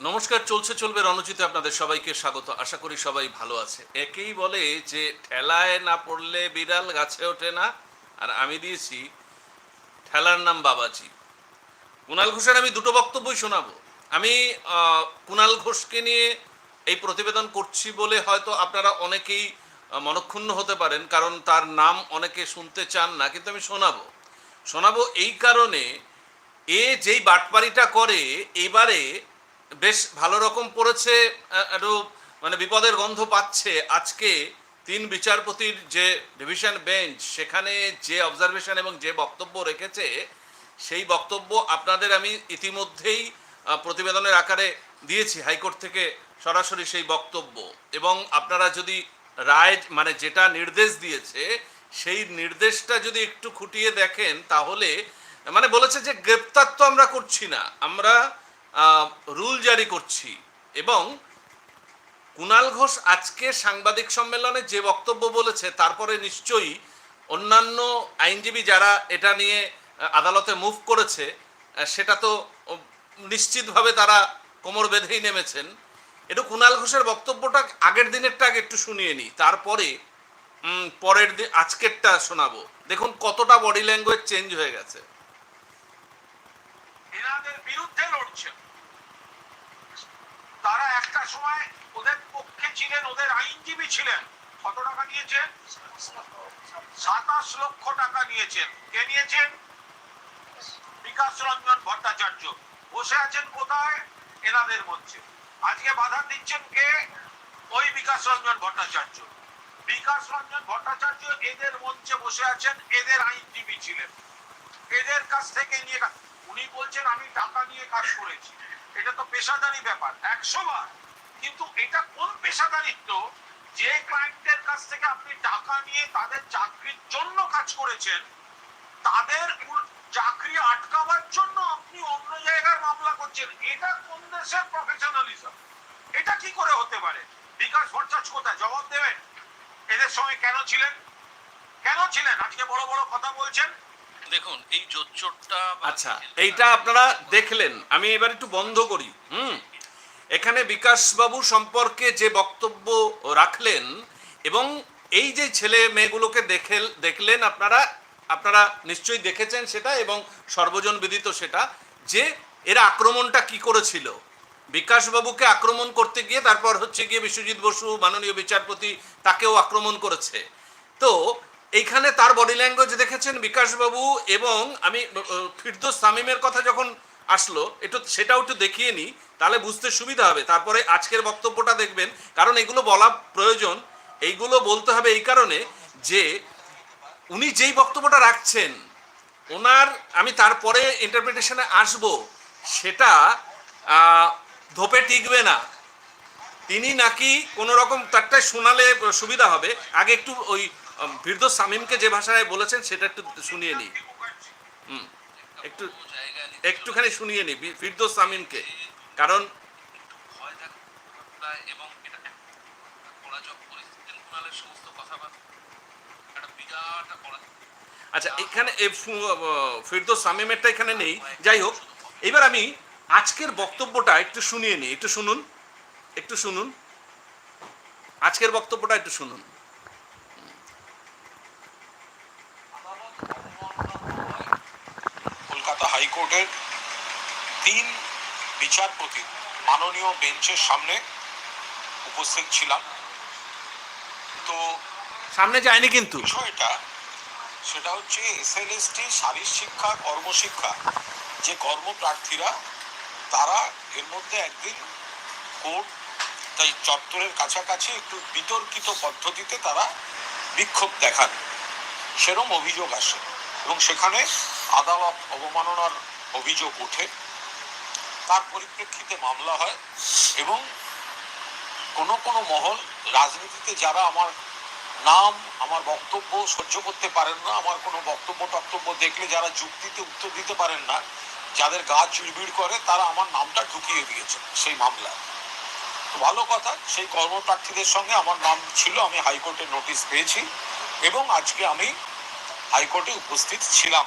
নমস্কার, চলছে, চলবে রণজিতে আপনাদের সবাইকে স্বাগত। আশা করি সবাই ভালো আছে। একেই বলে যে ঠেলায় না পড়লে বিড়াল গাছে ওঠে না। আর আমি দিয়েছি ঠেলার নাম বাবাজি। কুণাল ঘোষের আমি দুটো বক্তব্যই শোনাবো। আমি কুণাল ঘোষকে নিয়ে এই প্রতিবেদন করছি বলে হয়তো আপনারা অনেকেই মনক্ষুণ্ণ হতে পারেন, কারণ তার নাম অনেকে শুনতে চান না, কিন্তু আমি শোনাবো। শোনাবো এই কারণে, এ যেই বাটপারিটা করে, এবারে বেশ ভালো রকম পড়েছে একটু মানে বিপদের গন্ধ পাচ্ছে। আজকে তিন বিচারপতির যে ডিভিশন বেঞ্চ, সেখানে যে অবজারভেশন এবং যে বক্তব্য রেখেছে, সেই বক্তব্য আপনাদের আমি ইতিমধ্যেই প্রতিবেদনের আকারে দিয়েছি, হাইকোর্ট থেকে সরাসরি সেই বক্তব্য। এবং আপনারা যদি রায় মানে যেটা নির্দেশ দিয়েছে, সেই নির্দেশটা যদি একটু খুঁটিয়ে দেখেন, তাহলে মানে বলেছে যে গ্রেপ্তার তো আমরা করছি না। আমরা রুল জারি করছি এবং কুণাল ঘোষ আজকে সাংবাদিক সম্মেলনে যে বক্তব্য বলেছে, তারপরে নিশ্চয়ই অন্যান্য আইনজীবী যারা এটা নিয়ে আদালতে মুভ করেছে সেটা তো নিশ্চিতভাবে তারা কোমর বেঁধেই নেমেছেন। একটু কুণাল ঘোষের বক্তব্যটা আগের দিনেরটা আগে একটু শুনিয়ে নিই, তারপরে পরের দিন আজকেরটা শোনাবো। দেখুন কতটা বডি ল্যাঙ্গুয়েজ চেঞ্জ হয়ে গেছে। বিরুদ্ধে লড়ছেন। তারা একটা সময় ওদের পক্ষে ছিলেন, ওদের আইনজীবী ছিলেন। কত টাকা নিয়েছেন? সাতাশ লক্ষ টাকা নিয়েছেন। কে নিয়েছেন? বিকাশ রঞ্জন ভট্টাচার্য। বসে আছেন কোথায়? এনাদের মধ্যে আজকে বাধা দিচ্ছেন কে? ওই বিকাশ রঞ্জন ভট্টাচার্য। বিকাশ রঞ্জন ভট্টাচার্য এদের মঞ্চে বসে আছেন, এদের আইনজীবী ছিলেন। এদের কাছ থেকে নিয়ে উনি বলছেন, আমি টাকা নিয়ে কাজ করেছি। এটা তো পেশাদারি ব্যাপার, একশো বার। কিন্তু এটা কোন পেশাদারিত্ব? যে ক্লায়েন্টের কাছ থেকে আপনি টাকা নিয়ে তাদের চাকরির জন্য কাজ করেছেন, তাদের চাকরি আটকাবার জন্য আপনি অন্য জায়গার মামলা করছেন। এটা কোন দেশের প্রফেশনালিজম এটা কি করে হতে পারে? বিকাশ ভট্টাচার্য কোথায়? জবাব দেবেন? এদের সঙ্গে কেন ছিলেন? কেন ছিলেন? আজকে বড় বড় কথা বলছেন। দেখুন এই জোচ্চোরটা আচ্ছা এইটা আপনারা দেখলেন। আমি এবার একটু বন্ধ করি। হুম? এখানে বিকাশবাবু সম্পর্কে যে বক্তব্য রাখলেন এবং এই যে ছেলে মেয়েগুলোকে দেখে দেখলেন আপনারা আপনারা নিশ্চয়ই দেখেছেন সেটা এবং সর্বজন বিদিত সেটা যে এরা আক্রমণটা কি করেছিল। বিকাশবাবুকে আক্রমণ করতে গিয়ে তারপর হচ্ছে গিয়ে বিশ্বজিৎ বসু মাননীয় বিচারপতি তাকেও আক্রমণ করেছে। তো এইখানে তার বডি ল্যাঙ্গুয়েজ দেখেছেন বিকাশবাবু এবং আমি ফিরদোস সামিমের কথা যখন আসলো, একটু সেটাও একটু দেখিয়ে নিই, তাহলে বুঝতে সুবিধা হবে। তারপরে আজকের বক্তব্যটা দেখবেন, কারণ এগুলো বলা প্রয়োজন। এইগুলো বলতে হবে এই কারণে যে উনি যেই বক্তব্যটা রাখছেন, ওনার, আমি তারপরে ইন্টারপ্রিটেশনে আসব, সেটা ধোপে টিকবে না। তিনি নাকি কোনো রকম তারটাই শোনালে সুবিধা হবে। আগে একটু ওই ফিরদোস সামিমকে যে ভাষায় বলেছেন, সেটা একটু শুনিয়ে নিই একটু, একটুখানি শুনিয়ে বি- ফিরদোস সামিমকে কারণ আচ্ছা এখানে ফিরদোস সামিমেরটা এখানে নেই। যাই হোক, এবার আমি আজকের বক্তব্যটা একটু শুনিয়ে নিই একটু শুনুন একটু শুনুন। আজকের বক্তব্যটা একটু শুনুন। হাইকোর্টের তিন বিচারপতি মাননীয় বেঞ্চের সামনে উপস্থিত ছিলাম। তো সামনে যায়নি কিন্তু। বিষয়টা সেটা হচ্ছে এস এসএলএসটি শারীর শিক্ষা কর্মশিক্ষা যে কর্মপ্রার্থীরা তারা এর মধ্যে একদিন কোর্ট তাই চত্বরের কাছাকাছি একটু বিতর্কিত পদ্ধতিতে তারা বিক্ষোভ দেখান। সেরম অভিযোগ আসে এবং সেখানে আদালত অবমাননার অভিযোগ ওঠে। তার পরিপ্রেক্ষিতে মামলা হয় এবং কোনো কোনো মহল রাজনীতিতে যারা আমার নাম, আমার বক্তব্য সহ্য করতে পারেন না, আমার কোনো বক্তব্য টক্তব্য দেখলে যারা যুক্তিতে উত্তর দিতে পারেন না, যাদের গা চিড়বিড় করে, তারা আমার নামটা ঢুকিয়ে দিয়েছে সেই মামলায়। ভালো কথা, সেই কর্মপ্রার্থীদের সঙ্গে আমার নাম ছিল, আমি হাইকোর্টে নোটিশ পেয়েছি এবং আজকে আমি হাইকোর্টে উপস্থিত ছিলাম।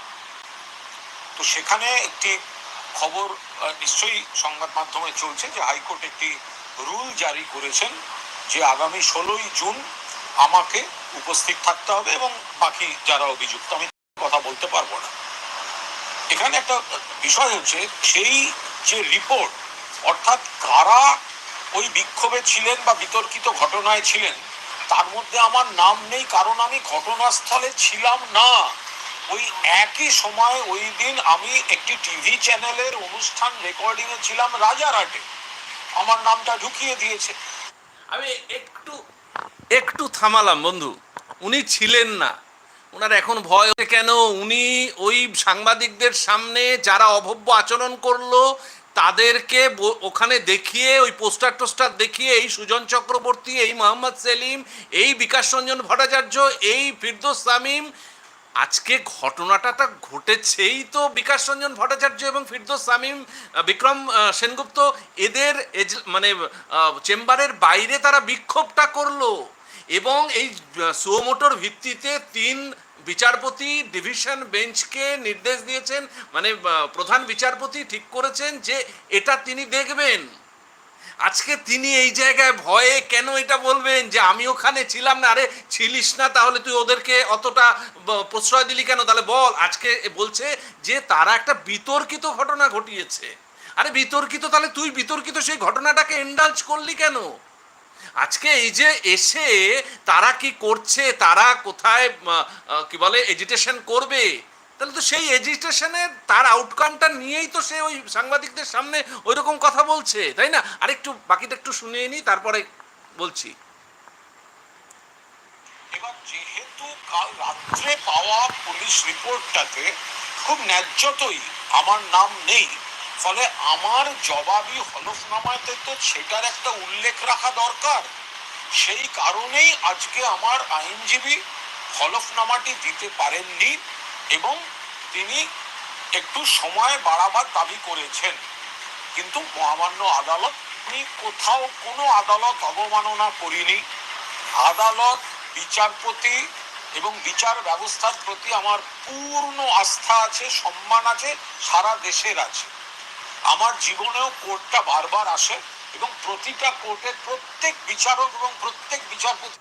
তো সেখানে একটি খবর নিশ্চয়ই সংবাদ মাধ্যমে চলছে যে হাইকোর্ট একটি রুল জারি করেছেন যে আগামী ষোলোই জুন আমাকে উপস্থিত থাকতে হবে এবং বাকি যারা অভিযুক্ত, আমি কথা বলতে পারব না। এখানে একটা বিষয় হচ্ছে, সেই যে রিপোর্ট, অর্থাৎ কারা ওই বিক্ষোভে ছিলেন বা বিতর্কিত ঘটনায় ছিলেন, তার মধ্যে আমার নাম নেই, কারণ আমি ঘটনাস্থলে ছিলাম না। ওই একই সময় ওই দিন আমি একটি টিভি চ্যানেলের অনুষ্ঠান রেকর্ডিং এ ছিলাম রাজারহাটে আমার নামটা ঢুকিয়ে দিয়েছে। আমি একটু একটু থামালাম বন্ধু। উনি ছিলেন না। ওনার এখন ভয় কেন? উনি ওই সাংবাদিকদের সামনে যারা অভব্য আচরণ করল, তাদেরকে ওখানে দেখিয়ে, ওই পোস্টার টোস্টার দেখিয়ে, এই সুজন চক্রবর্তী, এই মোহাম্মদ সেলিম, এই বিকাশ রঞ্জন ভট্টাচার্য, এই ফিরদোস সামিম আজকে ঘটনাটা তো ঘটেছেই তো বিকাশ রঞ্জন ভট্টাচার্য এবং ফিরদোস সামিম বিক্রম সেনগুপ্ত, এদের মানে চেম্বারের বাইরে তারা বিক্ষোভটা করল এবং এই সুমোটোর ভিত্তিতে তিন বিচারপতি ডিভিশন বেঞ্চকে নির্দেশ দিয়েছেন মানে প্রধান বিচারপতি ঠিক করেছেন যে এটা তিনি দেখবেন। আজকে তিনি এই জায়গায় ভয়ে কেন এটা বলবেন যে আমি ওখানে ছিলাম না? আরে, ছিলিস না তাহলে তুই ওদেরকে অতটা প্রশ্রয় দিলি কেন? তাহলে বল, আজকে বলছে যে তারা একটা বিতর্কিত ঘটনা ঘটিয়েছে। আরে, বিতর্কিত তাহলে তুই বিতর্কিত সেই ঘটনাটাকে এন্ডালজ করলি কেন? আজকে এই যে এসে তারা কি করছে? তারা কোথায় কি বলে এজিটেশন করবে? তাহলে তো সেই এজিটেশনের তার আউটকামটা নিয়েই তো সে ওই সাংবাদিকদের সামনে ওই রকম কথা বলছে, তাই না? আরেকটু বাকিটা একটু শুনিয়ে নিই তারপরে বলছি। এবার যেহেতু কাল রাত্রে পাওয়া পুলিশ রিপোর্টটাতে খুব ন্যায্যতই আমার নাম নেই, ফলে আমার জবাবি হলফনামাতে তো সেটার একটা উল্লেখ রাখা দরকার। সেই কারণেই আজকে আমার আইনজীবী হলফনামাটি দিতে পারেননি। এবং তিনি একটু সময় বাড়াবার দাবি করেছেন। কিন্তু মহামান্য আদালত আমি কোথাও কোনো আদালত অবমাননা করিনি। আদালত, বিচারপতি এবং বিচার ব্যবস্থার প্রতি আমার পূর্ণ আস্থা আছে, সম্মান আছে, সারা দেশের আছে। আমার জীবনেও কোর্টটা বারবার আসে এবং প্রতিটা কোর্টের প্রত্যেক বিচারক এবং প্রত্যেক বিচারপতি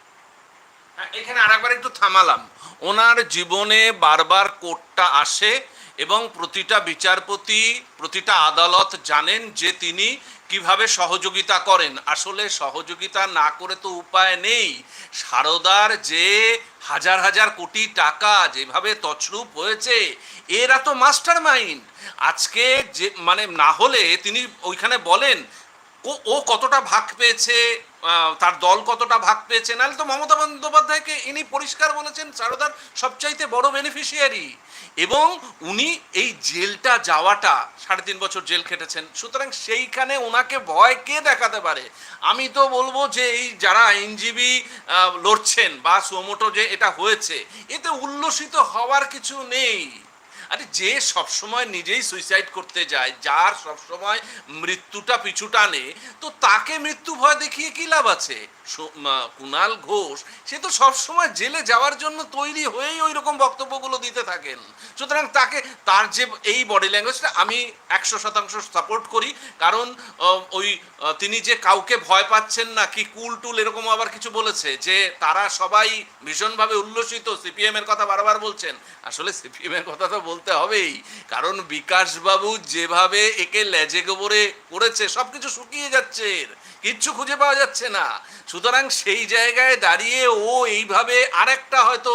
এখানে আরেকবার একটু থামালাম। ওনার জীবনে বারবার কোর্টটা আসে এবং প্রতিটা বিচারপতি, প্রতিটা আদালত জানেন যে তিনি কীভাবে সহযোগিতা করেন। আসলে সহযোগিতা না করে তো উপায় নেই। সারদার যে হাজার হাজার কোটি টাকা যেভাবে তছরূপ হয়েছে, এরা তো মাস্টার মাইন্ড আজকে যে মানে না হলে তিনি ওইখানে বলেন ও কতটা ভাগ পেয়েছে তার দল কতটা ভাগ পেয়েছে, নাহলে তো মমতা বন্দ্যোপাধ্যায়কে ইনি পরিষ্কার বলেছেন, সারদার সবচাইতে বড় বেনিফিশিয়ারি এবং উনি এই জেলটা যাওয়াটা, সাড়ে তিন বছর জেল খেটেছেন, সুতরাং সেইখানে ওনাকে ভয় কে দেখাতে পারে? আমি তো বলব যে এই যারা আইনজীবী লড়ছেন বা সুমোটো যে এটা হয়েছে, এতে উল্লসিত হওয়ার কিছু নেই। আরে যে সবসময় নিজেই সুইসাইড করতে যায়, যার সবসময় মৃত্যুটা পিছু টানে, তো তাকে মৃত্যু ভয় দেখিয়ে কি লাভ আছে? কুণাল ঘোষ, সে তো সবসময় জেলে যাওয়ার জন্য তৈরি হয়েই ওই রকম বক্তব্যগুলো দিতে থাকেন। সুতরাং তাকে, তার যে এই বডি ল্যাঙ্গুয়েজটা আমি একশো শতাংশ সাপোর্ট করি, কারণ ওই তিনি যে কাউকে ভয় পাচ্ছেন না, কি কুল টুল এরকম আবার কিছু বলেছে, যে তারা সবাই ভীষণভাবে উল্লসিত সিপিএম এর কথা বারবার বলছেন। আসলে সিপিএম এর কথা তো বলতে হবেই কারণ বিকাশবাবু যেভাবে একে লেজে গোবরে করেছে সব কিছু শুকিয়ে যাচ্ছে। কিচ্ছু খুঁজে পাওয়া যাচ্ছে না সুতরাং সেই জায়গায় দাঁড়িয়ে ও এইভাবে আরেকটা হয়তো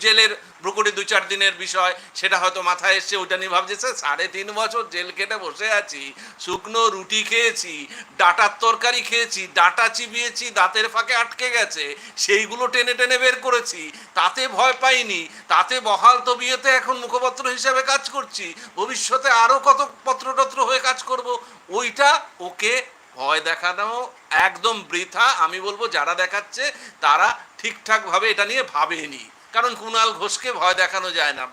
জেলের ব্রুকুটি দু চার দিনের বিষয় সেটা হয়তো মাথায় এসছে ওইটা নিয়ে ভাবছে "স্যার, সাড়ে তিন বছর জেল কেটে বসে আছি শুকনো রুটি খেয়েছি ডাটার তরকারি খেয়েছি ডাটা চিবিয়েছি দাঁতের ফাঁকে আটকে গেছে সেইগুলো টেনে টেনে বের করেছি তাতে ভয় পাইনি তাতে বহাল তবিয়েতে এখন মুখপত্র হিসেবে কাজ করছি ভবিষ্যতে আরও কত পত্রটত্র হয়ে কাজ করব ওইটা ওকে ভয় দেখানো একদম বৃথা আমি বলব যারা দেখাচ্ছে তারা ঠিকঠাকভাবে এটা নিয়ে ভাবেনি। কারণ কুণাল ঘোষকে ভয় দেখানো যায় না।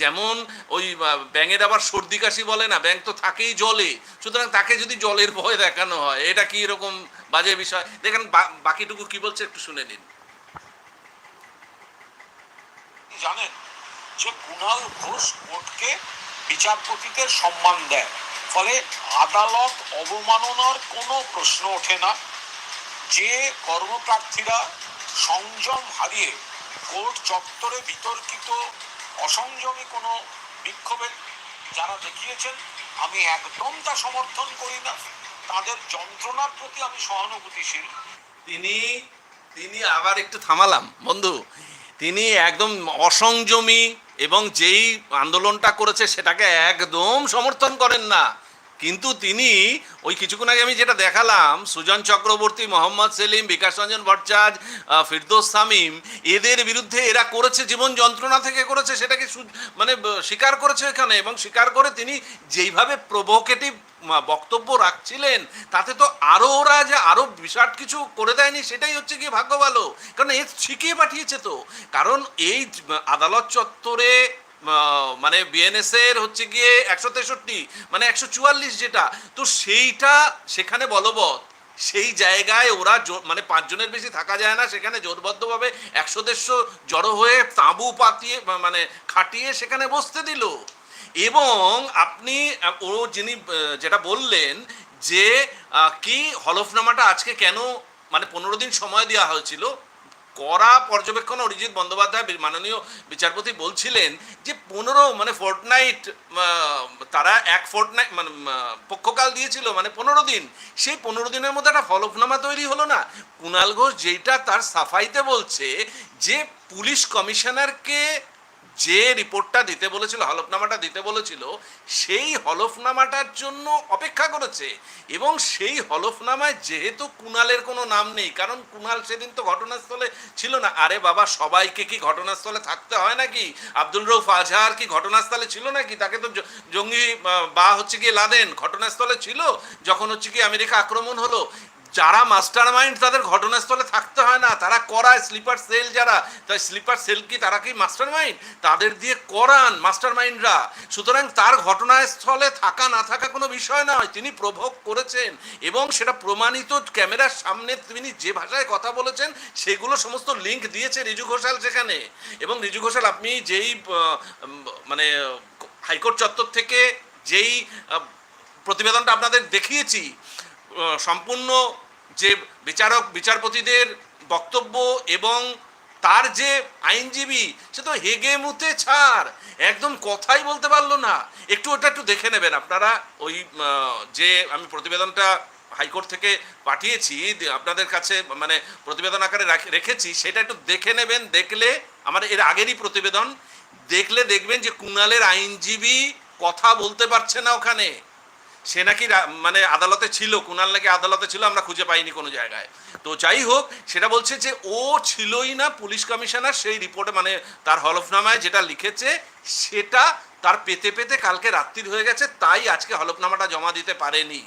যেমন ওই ব্যাঙের আবার সর্দি কাশি বলে না, ব্যাঙ তো থাকেই জলে। সুতরাং তাকে যদি জলের ভয় দেখানো হয়, এটা কি এরকম বাজে বিষয়? দেখেন বাকিটুকু কি বলছে একটু শুনে নিন। জানেন, যে কুণাল ঘোষ কোর্টকে বিচারপতিদের সম্মান দেয়, ফলে আদালত অবমাননার কোনো প্রশ্ন ওঠে না। যে কর্মপ্রার্থীরা সংযম হারিয়ে কোর্ট চত্বরে বিতর্কিত, অসংযমী কোনো বিক্ষোভের যারা দেখিয়েছেন, আমি একদম তা সমর্থন করি না। তাদের যন্ত্রণার প্রতি আমি সহানুভূতিশীল। তিনি তিনি আবার একটু থামালাম। বন্ধু, তিনি একদম অসংযমী এবং যেই আন্দোলনটা করেছে সেটাকে একদম সমর্থন করেন না। কিন্তু তিনি ওই কিছুক্ষণ আগে আমি যেটা দেখালাম, সুজন চক্রবর্তী, মোহাম্মদ সেলিম বিকাশ রঞ্জন ভট্টাচার্য ফিরদোস সামিম এদের বিরুদ্ধে এরা করেছে, জীবন যন্ত্রণা থেকে করেছে, সেটাকে মানে স্বীকার করেছে এখানে এবং স্বীকার করে তিনি যেইভাবে প্রভোকেটিভ বক্তব্য রাখছিলেন, তাতে তো আরও ওরা যে আরও বিরাট কিছু করে দেয়নি, সেটাই হচ্ছে কি ভাগ্য ভালো। কারণ এ শিখিয়ে পাঠিয়েছে তো। কারণ এই, আদালত চত্বরে মানে বিএনএস এর হচ্ছে গিয়ে একশো তেষট্টি মানে একশো চুয়াল্লিশ যেটা, তো সেইটা সেখানে বলবৎ, সেই জায়গায় ওরা মানে পাঁচজনের বেশি থাকা যায় না, সেখানে জোরবদ্ধভাবে একশো দেড়শো জড়ো হয়ে তাঁবু পাতিয়ে মানে খাটিয়ে সেখানে বসতে দিল। এবং আপনি, ও যিনি যেটা বললেন যে কি হলফনামাটা আজকে কেন মানে পনেরো দিন সময় দেওয়া হয়েছিল কড়া পর্যবেক্ষণ অরিজিৎ বন্দ্যোপাধ্যায় মাননীয় বিচারপতি বলছিলেন যে পনেরো মানে ফোর্টনাইট তারা এক ফোর্টনাইট মানে পক্ষকাল দিয়েছিল মানে পনেরো দিন। সেই পনেরো দিনের মধ্যে একটা ফলফনামা তৈরি হলো না? কুণাল ঘোষ যেটা তার সাফাইতে বলছে যে পুলিশ কমিশনারকে যে রিপোর্টটা দিতে বলেছিল, হলফনামাটা দিতে বলেছিল, সেই হলফনামাটার জন্য অপেক্ষা করেছে। এবং সেই হলফনামায় যেহেতু কুণালের কোনো নাম নেই, কারণ কুণাল সেদিন তো ঘটনাস্থলে ছিল না। আরে বাবা, সবাইকে কি ঘটনাস্থলে থাকতে হয় নাকি? আব্দুল রৌফ আজহার কি ঘটনাস্থলে ছিল নাকি? তাকে তো জঙ্গি বা হচ্ছে কি লাদেন ঘটনাস্থলে ছিল, যখন হচ্ছে কি আমেরিকা আক্রমণ হলো। যারা মাস্টার মাইন্ড তাদের ঘটনাস্থলে থাকতে তারা করায় স্লিপার সেল যারা, তাই স্লিপার সেল কি তারা কি মাস্টার মাইন্ড তাদের দিয়ে করান মাস্টার মাইন্ডরা সুতরাং তার ঘটনাস্থলে থাকা না থাকা কোনো বিষয় নয়, তিনি প্রভোগ করেছেন এবং সেটা প্রমাণিত ক্যামেরার সামনে তিনি যে ভাষায় কথা বলেছেন, সেগুলো সমস্ত লিঙ্ক দিয়েছে রিজু ঘোষাল সেখানে। এবং রিজু ঘোষাল, আপনি যেই মানে হাইকোর্ট চত্বর থেকে যেই প্রতিবেদনটা আপনাদের দেখিয়েছি সম্পূর্ণ যে বিচারক, বিচারপতিদের বক্তব্য এবং তার যে আইনজীবী, সে তো হেগে মুতে ছাড় একদম কথাই বলতে পারল না। একটু ওটা একটু দেখে নেবেন আপনারা। ওই যে আমি প্রতিবেদনটা হাইকোর্ট থেকে পাঠিয়েছি আপনাদের কাছে মানে প্রতিবেদন আকারে রেখেছি, সেটা একটু দেখে নেবেন। দেখলে আমার এর আগেরই প্রতিবেদন। দেখলে দেখবেন যে কুণালের আইনজীবী কথা বলতে পারছে না ওখানে। সে নাকি মানে আদালতে ছিল, কুনাল নাকি আদালতে ছিল, আমরা খুঁজে পাইনি কোনো জায়গায়। তো যাই হোক, সেটা বলছে যে ও ছিলই না পুলিশ কমিশনার, সেই রিপোর্টে মানে তার হলফনামায় যেটা লিখেছে, সেটা তার পেতে পেতে কালকে রাত্রির হয়ে গেছে, তাই আজকে হলফনামাটা জমা দিতে পারেনি।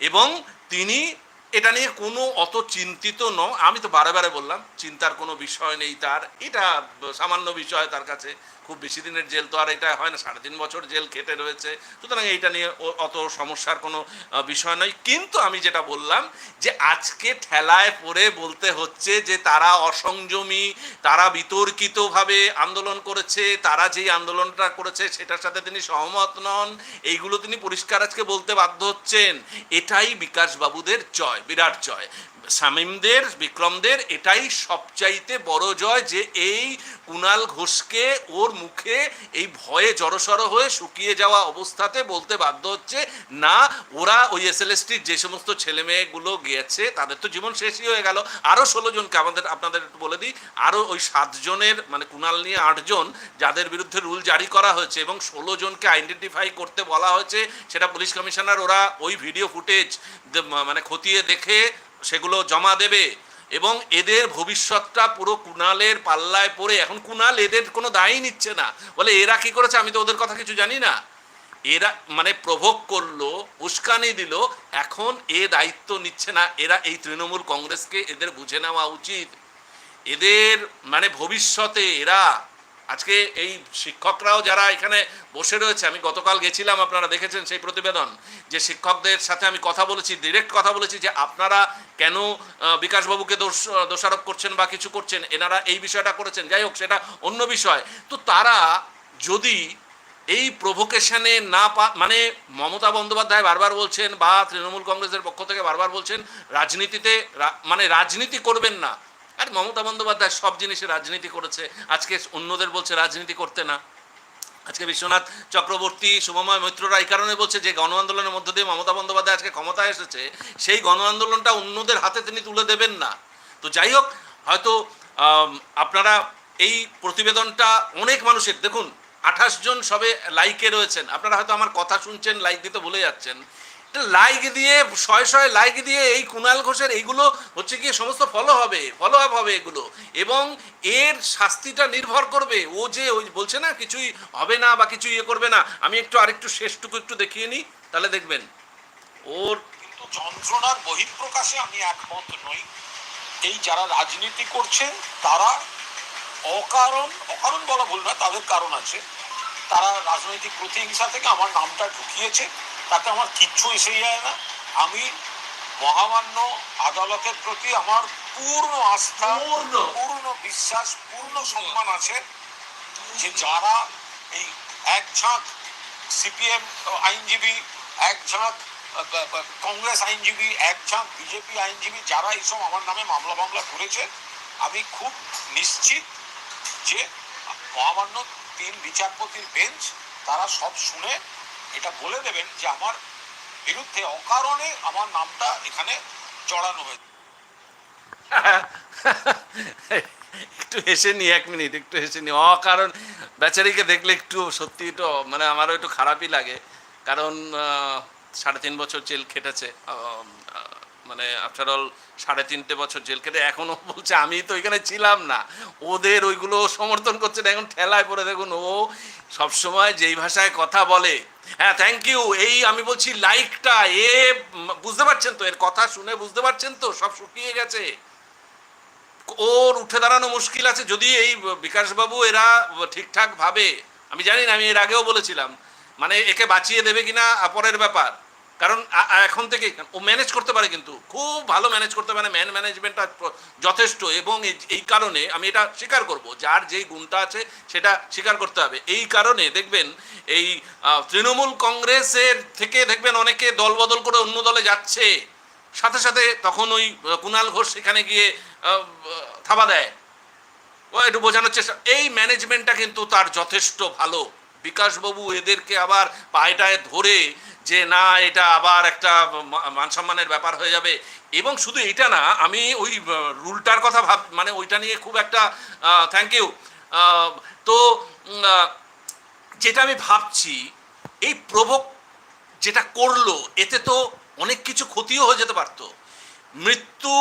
এবং তিনি এটা নিয়ে কোনো অত চিন্তিত ন আমি তো বারে বারে বললাম, চিন্তার কোনো বিষয় নেই তার। এটা সামান্য বিষয় তার কাছে। খুব বেশি দিনের জেল তো আর এটা হয় না, সাড়ে তিন বছর জেল কেটে রয়েছে। সুতরাং এইটা নিয়ে অত সমস্যার কোনো বিষয় নয়। কিন্তু আমি যেটা বললাম যে আজকে ঠেলায় পড়ে বলতে হচ্ছে যে তারা অসংযমী, তারা বিতর্কিতভাবে আন্দোলন করেছে, তারা যেই আন্দোলনটা করেছে সেটার সাথে তিনি সহমত নন, এইগুলো তিনি পরিষ্কার আজকে বলতে বাধ্য হচ্ছেন। এটাই বিকাশ বাবুদের জয়, বিরাট জয়। শামীমদের, বিক্রমদের, এটাই সবচাইতে বড় জয় যে এই কুণাল ঘোষকে ওর মুখে এই ভয়ে জড়সড় হয়ে শুকিয়ে যাওয়া অবস্থাতে বলতে বাধ্য হচ্ছে, না, ওরা ওই এস এসএলএসটির যে সমস্ত ছেলে মেয়েগুলো গিয়েছে তাদের তো জীবন শেষই হয়ে গেল। আরও ষোলো জনকে আমাদের, আপনাদের একটু বলে দিই আরও ওই সাতজনের মানে কুণাল নিয়ে আটজন যাদের বিরুদ্ধে রুল জারি করা হয়েছে এবং ষোলো জনকে আইডেন্টিফাই করতে বলা হয়েছে, সেটা পুলিশ কমিশনার ওরা ওই ভিডিও ফুটেজ মানে খতিয়ে দেখে সেগুলো জমা দেবে এবং এদের ভবিষ্যৎটা পুরো কুণালের পাল্লায় পড়ে, এখন কুণাল এদের কোনো দায়ই নিচ্ছে না। বলে, এরা কি করেছে? আমি তো ওদের কথা কিছু জানি না। এরা মানে প্রভোগ করল, উস্কানি দিল, এখন এ দায়িত্ব নিচ্ছে না। এরা এই তৃণমূল কংগ্রেসকে এদের বুঝে নেওয়া উচিত। এদের মানে ভবিষ্যতে এরা আজকে এই শিক্ষকরাও যারা এখানে বসে রয়েছে, আমি গতকাল গেছিলাম, আপনারা দেখেছেন সেই প্রতিবেদন, যে শিক্ষকদের সাথে আমি কথা বলেছি ডিরেক্ট কথা বলেছি যে আপনারা কেন বিকাশবাবুকে দোষ, দোষারোপ করছেন বা কিছু করছেন, এনারা এই বিষয়টা করেছেন, যাই হোক, সেটা অন্য বিষয়। তো তারা যদি এই প্রভোকেশনে না পা মানে মমতা বন্দ্যোপাধ্যায় বারবার বলছেন বা তৃণমূল কংগ্রেসের পক্ষ থেকে বারবার বলছেন, রাজনীতিতে মানে রাজনীতি করবেন না আর মমতা বন্দ্যোপাধ্যায় সব জিনিসে রাজনীতি করেছে। আজকে অন্যদের বলছে রাজনীতি করতে না। আজকে বিশ্বনাথ চক্রবর্তী, শুভময় মৈত্ররা এই কারণে বলছে যে গণ আন্দোলনের মধ্য দিয়ে মমতা বন্দ্যোপাধ্যায় আজকে ক্ষমতায় এসেছে। সেই গণ আন্দোলনটা অন্যদের হাতে তিনি তুলে দেবেন না। তো যাই হোক, হয়তো আপনারা এই প্রতিবেদনটা অনেক মানুষের, দেখুন, আঠাশ জন সবে লাইকে রয়েছেন। আপনারা হয়তো আমার কথা শুনছেন, লাইক দিতে ভুলে যাচ্ছেন। লাইক দিয়ে, শয়ে শয়ে লাইক দিয়ে এই কুণাল ঘোষের এইগুলো হচ্ছে গিয়ে সমস্ত ফলো হবে ফলো আপ হবে এগুলো। এবং এর শাস্তিটা নির্ভর করবে। ও যে ওই বলছে না, কিছুই হবে না বা কিছু ইয়ে করবে না, আমি একটু আরেকটু শেষটুকু একটু দেখিয়ে নিই, তাহলে দেখবেন। ওর যন্ত্রণার বহিঃপ্রকাশে আমি একমত নই। এই যারা রাজনীতি করছে, তারা অকারণ অকারণ বলা ভুল না তাদের কারণ আছে। তারা রাজনৈতিক প্রতিহিংসা থেকে আমার নামটা ঢুকিয়েছে। তাতে আমার কিচ্ছু এসে যায় না। আমি মহামান্য আদালতের প্রতি আমার পূর্ণ আস্থা পূর্ণ। বিশ্বাস পূর্ণ সম্মান আছে যে যারা এই এক ঝাঁক সিপিএম আইনজীবী এক ঝাঁক কংগ্রেস আইনজীবী এক ঝাঁক বিজেপি আইনজীবী যারা এইসব আমার নামে মামলা মামলা করেছে আমি খুব নিশ্চিত যে মহামান্য তিন বিচারপতির বেঞ্চ তারা সব শুনে এটা বলে দেবেন যে আমার বিরুদ্ধে অকারণে আমার নামটা এখানে জড়ানো হয়েছে। একটু হেসে নি, এক মিনিট, একটু হেসে নি। অকারণ বেচারিকে দেখলে একটু সত্যি তো মানে আমারও একটু খারাপই লাগে। কারণ সাড়ে তিন বছর জেল খেটেছে মানে আফটার অল সাড়ে তিনটে বছর জেল খেটে এখনও বলছে আমি তো ওইখানে ছিলাম না। ওদের ওইগুলো সমর্থন করছে না, এখন ঠেলায় পড়ে। দেখুন, ও সবসময় যেই ভাষায় কথা বলে হ্যাঁ থ্যাংক ইউ এই আমি বলছি লাইকটা এ বুঝতে পারছেন তো, এর কথা শুনে বুঝতে পারছেন তো, সব শুকিয়ে গেছে। ওর উঠে দাঁড়ানো মুশকিল আছে, যদি এই বিকাশবাবু এরা ঠিকঠাক ভাবে, আমি জানি না, আমি এর আগেও বলেছিলাম মানে একে বাঁচিয়ে দেবে কিনা পরের ব্যাপার। কারণ এখন থেকে ও ম্যানেজ করতে পারে কিন্তু, খুব ভালো ম্যানেজ করতে পারে ম্যান ম্যানেজমেন্টটা যথেষ্ট এবং এই- কারণে আমি এটা স্বীকার করব, যার যেই গুণটা আছে সেটা স্বীকার করতে হবে। এই কারণে দেখবেন, এই তৃণমূল কংগ্রেসের থেকে দেখবেন অনেকে দলবদল করে অন্য দলে যাচ্ছে। সাথে সাথে তখন ওই কুণাল ঘোষ সেখানে গিয়ে থাবা দেয়। ও একটু বোঝানোর চেষ্টা, এই ম্যানেজমেন্টটা কিন্তু তার যথেষ্ট ভালো। বিকাশবাবু এদেরকে আবার পায়টায় ধরে যে না, এটা আবার একটা মান সম্মানের ব্যাপার হয়ে যাবে। এবং শুধু এটা না, আমি ওই রুলটার কথা ভাব মানে ওইটা নিয়ে খুব একটা থ্যাংক ইউ তো যেটা আমি ভাবছি, এই প্রভোগ যেটা করল, এতে তো অনেক কিছু ক্ষতিও হয়ে যেতে পারতো। মৃত্যু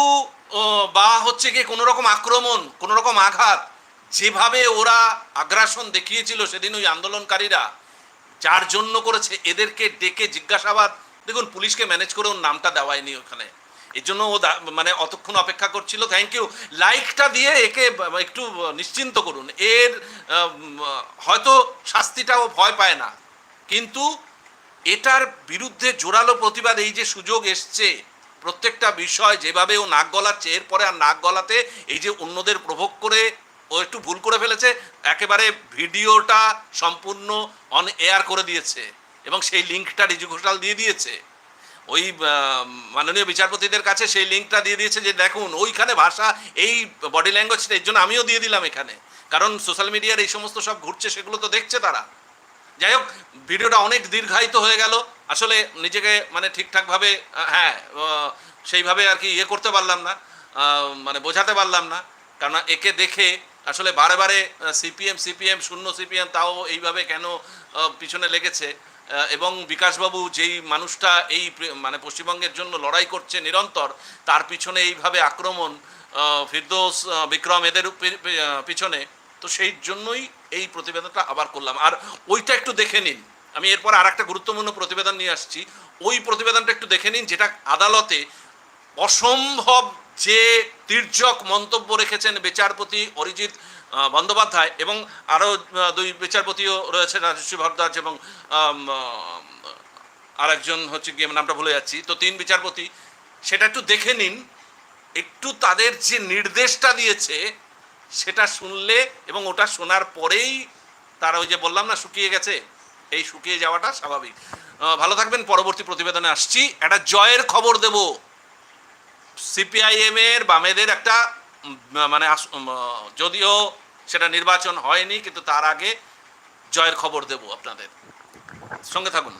বা হচ্ছে গিয়ে কোনো রকম আক্রমণ কোনো রকম আঘাত যেভাবে ওরা আগ্রাসন দেখিয়েছিল সেদিন ওই আন্দোলনকারীরা, যার জন্য করেছে এদেরকে ডেকে জিজ্ঞাসাবাদ। দেখুন, পুলিশকে ম্যানেজ করে ওর নামটা দেওয়ায়নি ওখানে। এর জন্য ও মানে অতক্ষণ অপেক্ষা করছিল। থ্যাংক ইউ লাইকটা দিয়ে একে একটু নিশ্চিন্ত করুন। এর হয়তো শাস্তিটা ও ভয় পায় না। কিন্তু এটার বিরুদ্ধে জোরালো প্রতিবাদ, এই যে সুযোগ এসছে, প্রত্যেকটা বিষয় যেভাবে ও নাক গলাচ্ছে, এরপরে আর নাক গলাতে এই যে অন্যদের প্রভোগ করে ও একটু ভুল করে ফেলেছে, একেবারে ভিডিওটা সম্পূর্ণ অন এয়ার করে দিয়েছে এবং সেই লিঙ্কটা ঘোষাল দিয়ে দিয়েছে। ওই মাননীয় বিচারপতিদের কাছে সেই লিঙ্কটা দিয়ে দিয়েছে যে দেখুন, ওইখানে ভাষা, এই বডি ল্যাঙ্গুয়েজটা এর জন্য আমিও দিয়ে দিলাম এখানে। কারণ সোশ্যাল মিডিয়ার এই সমস্ত সব ঘুরছে, সেগুলো তো দেখছে তারা। যাই হোক, ভিডিওটা অনেক দীর্ঘায়িত হয়ে গেল। আসলে নিজেকে মানে ঠিকঠাকভাবে হ্যাঁ সেইভাবে আর কি ইয়ে করতে পারলাম না মানে বোঝাতে পারলাম না। কারণ একে দেখে আসলে বারে বারে সিপিএম সিপিএম, শূন্য সিপিএম, তাও এইভাবে কেন পিছনে লেগেছে? এবং বিকাশবাবু যেই মানুষটা এই মানে পশ্চিমবঙ্গের জন্য লড়াই করছে নিরন্তর, তার পিছনে এইভাবে আক্রমণ ফিরদৌস বিক্রম, এদের পিছনে, তো সেই জন্যই এই প্রতিবেদনটা আবার করলাম। আর ওইটা একটু দেখে নিন। আমি এরপর আর একটা গুরুত্বপূর্ণ প্রতিবেদন নিয়ে আসছি। ওই প্রতিবেদনটা একটু দেখে নিন, যেটা আদালতে অসম্ভব যে তীর্যক মন্তব্য রেখেছেন বিচারপতি অরিজিৎ বন্দ্যোপাধ্যায় এবং আরও দুই বিচারপতিও রয়েছে রাজশ্রী ভরদ্বাজ এবং আরেকজন হচ্ছে গিয়ে, নামটা ভুলে যাচ্ছি, তো তিন বিচারপতি, সেটা একটু দেখে নিন, একটু তাদের যে নির্দেশটা দিয়েছে, সেটা শুনলে এবং ওটা শোনার পরেই তারা ওই যে বললাম না, শুকিয়ে গেছে, এই শুকিয়ে যাওয়াটা স্বাভাবিক। ভালো থাকবেন, পরবর্তী প্রতিবেদনে আসছি, একটা জয়ের খবর দেব। সিপিআইএম এর বামেদের একটা মানে যদিও সেটা নির্বাচন হয়নি, কিন্তু তার আগে জয়ের খবর দেব আপনাদের। সঙ্গে থাকুন।